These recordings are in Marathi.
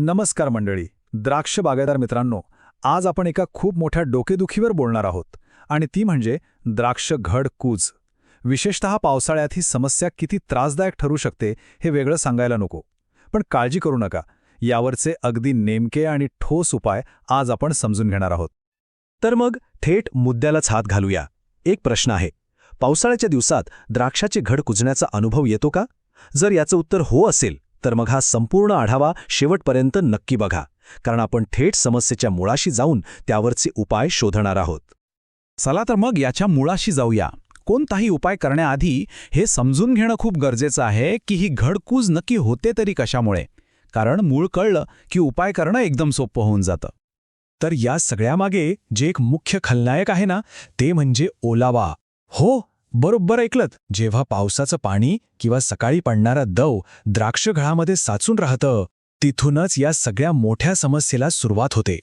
नमस्कार मंडळी द्राक्ष बागायदार मित्रांनो आज आपण एका खूप मोठ्या डोकेदुखीवर बोलणार आहोत आणि ती म्हणजे द्राक्ष घड कूज. विशेषतः पावसाळ्यात ही समस्या किती त्रासदायक ठरू शकते हे वेगळं सांगायला नको. पण काळजी करू नका यावरचे अगदी नेमके आणि ठोस उपाय आज आपण समजून घेणार आहोत. तर मग थेट मुद्द्यालाच हात घालूया. एक प्रश्न आहे पावसाळ्याच्या दिवसात द्राक्षाचे घड कुजण्याचा अनुभव येतो का? जर याचं उत्तर हो असेल तर मग हा संपूर्ण आढावा शेवटपर्यंत नक्की बघा कारण आपण थेट समस्येच्या मुळाशी जाऊन त्यावरचे उपाय शोधणार आहोत. चला तर मग याच्या मुळाशी जाऊया. कोणताही उपाय करण्याआधी हे समजून घेणं खूप गरजेचं आहे की ही घडकूज नक्की होते तरी कशामुळे. कारण मूळ कळलं की उपाय करणं एकदम सोपं होऊन जातं. तर या सगळ्यामागे जे एक मुख्य खलनायक आहे ना ते म्हणजे ओलावा. हो बरोबर ऐकलत. जेव्हा पावसाचं पाणी किंवा सकाळी पडणारा दव द्राक्षघळामध्ये साचून राहतं तिथूनच या सगळ्या मोठ्या समस्येला सुरुवात होते.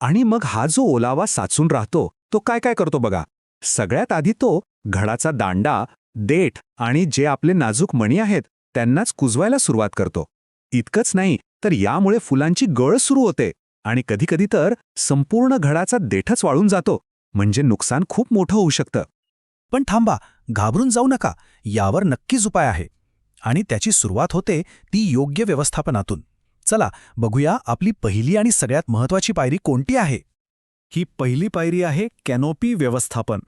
आणि मग हा जो ओलावा साचून राहतो तो काय काय करतो बघा. सगळ्यात आधी तो घडाचा दांडा देठ आणि जे आपले नाजूक मणी आहेत त्यांनाच कुजवायला सुरुवात करतो. इतकंच नाही तर यामुळे फुलांची गळ सुरू होते आणि कधीकधी तर संपूर्ण घडाचा देठच वाळून जातो म्हणजे नुकसान खूप मोठं होऊ शकतं. पण थांबा घाबरून जाऊ नका. यावर नक्कीच उपाय आहे. आणि त्याची सुरुवात होते ती योग्य व्यवस्थापनातून. चला बघूया आपली पहिली आणि सगळ्यात महत्वाची पायरी कोणती आहे? ही पहिली पायरी आहे कॅनोपी व्यवस्थापन.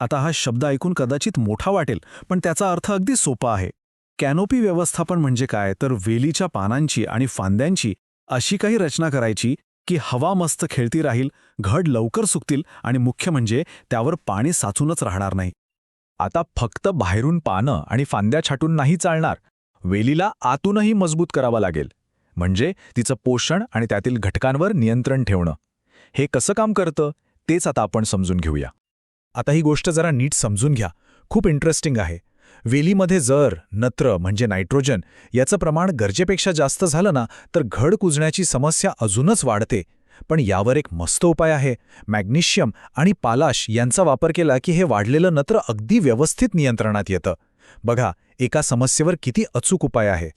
आता हा शब्द ऐकून कदाचित मोठा वाटेल पण त्याचा अर्थ अगदी सोपा आहे. कॅनोपी व्यवस्थापन म्हणजे काय? तर वेलीच्या पानांची आणि फांद्यांची अशी काही रचना करायची की हवा मस्त खेळती राहील घड लवकर सुकतील आणि मुख्य म्हणजे त्यावर पाणी साचूनच राहणार नाही. आता फक्त बाहेरून पानं आणि फांद्या छाटून नाही चालणार. वेलीला आतूनही मजबूत करावं लागेल. म्हणजे तिचं पोषण आणि त्यातील घटकांवर नियंत्रण ठेवणं. हे कसं काम करतं तेच आता आपण समजून घेऊया. आता ही गोष्ट जरा नीट समजून घ्या. खूप इंटरेस्टिंग आहे. वेलीमध्ये जर नत्र म्हणजे नायट्रोजन याचं प्रमाण गरजेपेक्षा जास्त झालं ना तर घड कुजण्याची समस्या अजूनच वाढते. पण यावर एक मस्त उपाय आहे. मॅग्नेशियम आणि पालाश यांचा वापर केला की हे वाढलेलं नत्र अगदी व्यवस्थित नियंत्रणात येतं. बघा एका समस्येवर किती अचूक उपाय आहे.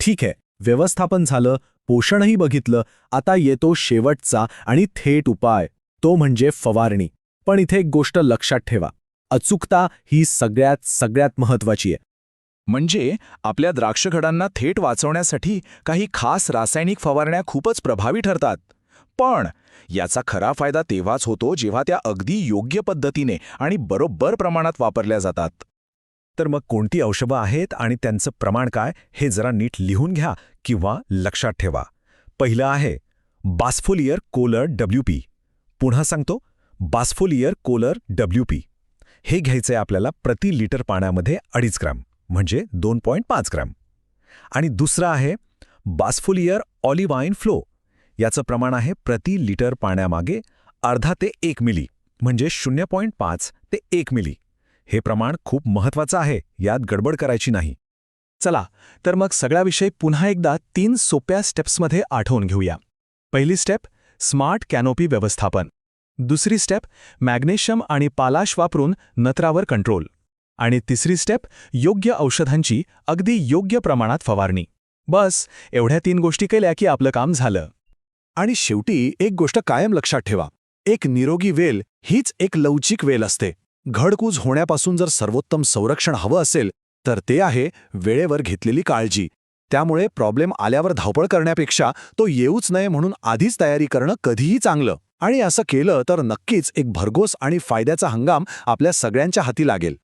ठीक आहे व्यवस्थापन झालं पोषणही बघितलं आता येतो शेवटचा आणि थेट उपाय तो म्हणजे फवारणी. पण इथे एक गोष्ट लक्षात ठेवा अचूकता ही सगळ्यात सगळ्यात महत्वाची आहे. म्हणजे आपल्या द्राक्षघडांना थेट वाचवण्यासाठी काही खास रासायनिक फवारण्या खूपच प्रभावी ठरतात. पण याचा खरा फायदा तेव्हाच होतो जेव्हा त्या अगदी योग्य पद्धतीने आणि बरोबर प्रमाणात वापरल्या जातात. तर मग कोणती औषधं आहेत आणि त्यांचं प्रमाण काय हे जरा नीट लिहून घ्या किंवा लक्षात ठेवा. पहिलं आहे बास्फोलियर कोलर डब्ल्यू पी. पुन्हा सांगतो बास्फोलियर कोलर डब्ल्यू पी. हे घ्यायचंय आपल्याला प्रति लिटर पाण्यामध्ये अडीच ग्रॅम म्हणजे दोन पॉईंट पाच ग्रॅम. आणि दुसरं आहे बास्फोलियर ऑलिवाईन फ्लो. याचं प्रमाण आहे प्रति लिटर पाण्यामागे अर्धा ते एक मिली म्हणजे शून्य पॉईंट पाच ते एक मिली. हे प्रमाण खूप महत्वाचं आहे यात गडबड करायची नाही. चला तर मग सगळ्याविषयी पुन्हा एकदा तीन सोप्या स्टेप्समध्ये आठवून घेऊया. पहिली स्टेप स्मार्ट कॅनोपी व्यवस्थापन. दुसरी स्टेप मॅग्नेशियम आणि पालाश वापरून नत्रावर कंट्रोल. आणि तिसरी स्टेप योग्य औषधांची अगदी योग्य प्रमाणात फवारणी. बस एवढ्या तीन गोष्टी केल्या की आपलं काम झालं. आणि शेवटी एक गोष्ट कायम लक्षात ठेवा. एक निरोगी वेल हीच एक लवचिक वेल असते. घडकूज होण्यापासून जर सर्वोत्तम संरक्षण हवं असेल तर ते आहे वेळेवर घेतलेली काळजी. त्यामुळे प्रॉब्लेम आल्यावर धावपळ करण्यापेक्षा तो येऊच नये म्हणून आधीच तयारी करणं कधीही चांगलं. आणि असं केलं तर नक्कीच एक भरघोस आणि फायद्याचा हंगाम आपल्या सगळ्यांच्या हाती लागेल.